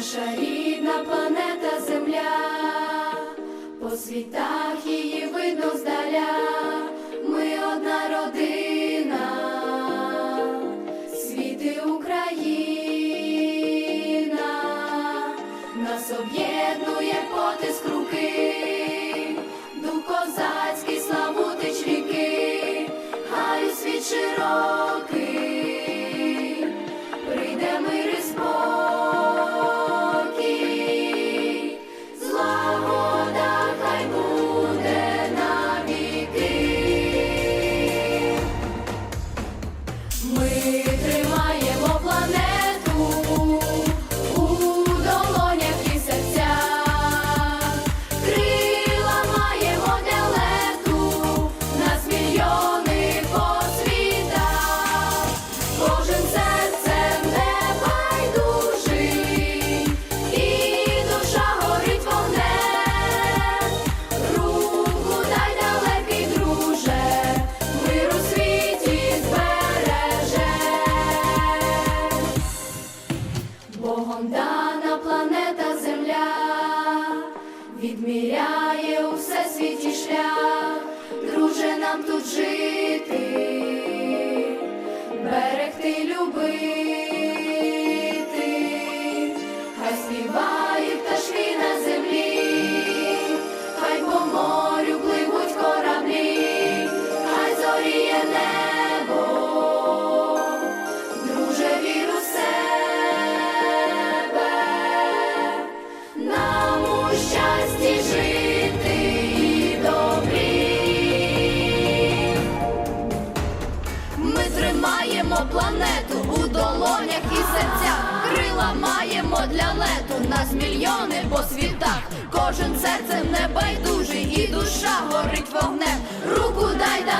наша рідна планета Земля, по світах її видно здаля, ми одна родина, світи Україна, нас об'єднує відміряє у всесвіті шлях, друже нам тут жити, берегти, любити, хай співають пташки на землі, хай по морю пливуть кораблі, хай зоріє небо, друже, вір себе, нам у щасті тримаємо планету у долонях і серцях. Крила маємо для лету, нас мільйони по світах. Кожен серцем небайдужий, і душа горить вогнем. Руку дай да